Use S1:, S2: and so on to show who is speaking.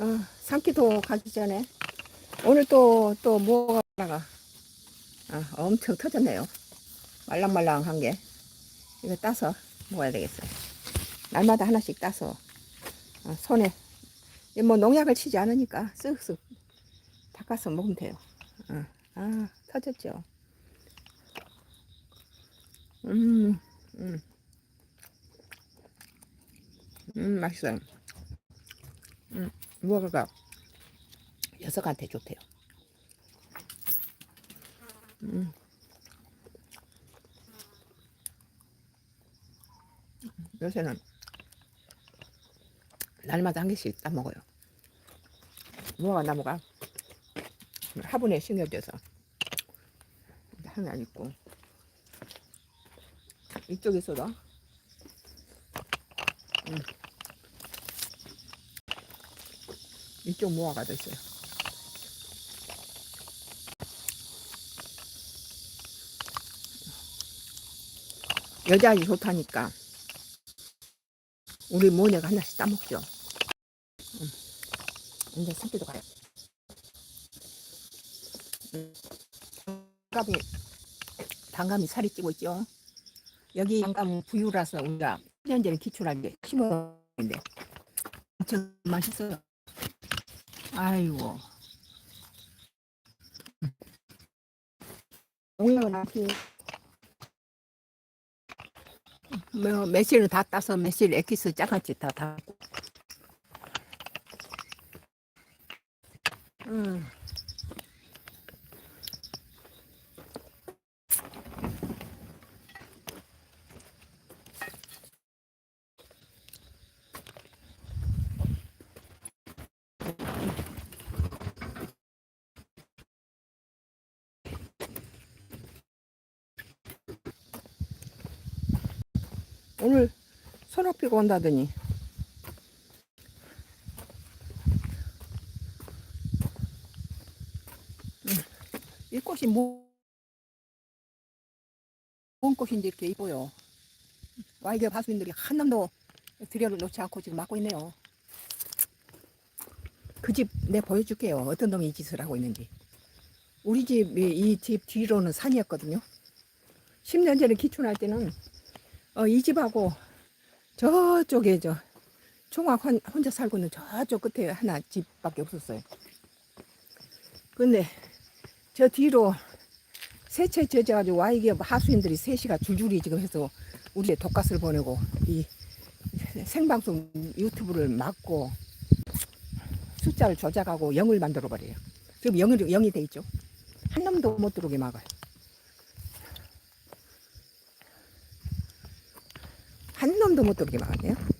S1: 어, 산기도 가기 전에 오늘 또 또 뭐가 나가 아, 엄청 터졌네요. 말랑말랑한 게 이거 따서 먹어야 되겠어요. 날마다 하나씩 따서 어, 손에 이뭐 농약을 치지 않으니까 쓱쓱 닦아서 먹으면 돼요. 어, 아 터졌죠. 음, 음, 음 맛있어요. 음, 무화과가 녀석한테 좋대요. 음. 요새는 날마다 한 개씩 따 먹어요. 무화과 나무가 화분에 심겨져서 하나 있고 이쪽에서도 음. 이쪽 무화과도 있어요. 여자아이 좋다니까 우리 모녀가 하나씩 따먹죠. 음. 이제 새끼도 가요. 음. 단감이 단감이 살이 찌고 있죠. 여기 단감 부유라서 우리가 1년 전에 기출하게 심었는데 엄청 맛있어요. 아이고. 뭐 매실을 다 따서 매실 엑기스 짜같이 다 다. 음. 오늘 소나비가 온다더니 음, 이 꽃이 뭐, 뭔 꽃인지 이렇게 이뻐요. 와이드 바수인들이 한 놈도 들여를 놓지 않고 지금 막고 있네요. 그 집 내 보여줄게요. 어떤 놈이 이 짓을 하고 있는지. 우리 집 이 집 뒤로는 산이었거든요. 10년 전에 기촌할 때는 어, 이 집하고 저쪽에 저 총각 혼- 혼자 살고 있는 저쪽 끝에 하나 집밖에 없었어요. 근데 저 뒤로 세채 젖어가지고 와 이게 하수인들이 셋이가 줄줄이 지금 해서 우리의 독가스를 보내고 이 생방송 유튜브를 막고 숫자를 조작하고 영을 만들어 버려요. 지금 영이 영이 돼 있죠. 한 놈도 못 들어오게 막아요. 한 놈도 못 들어오게 막았네요.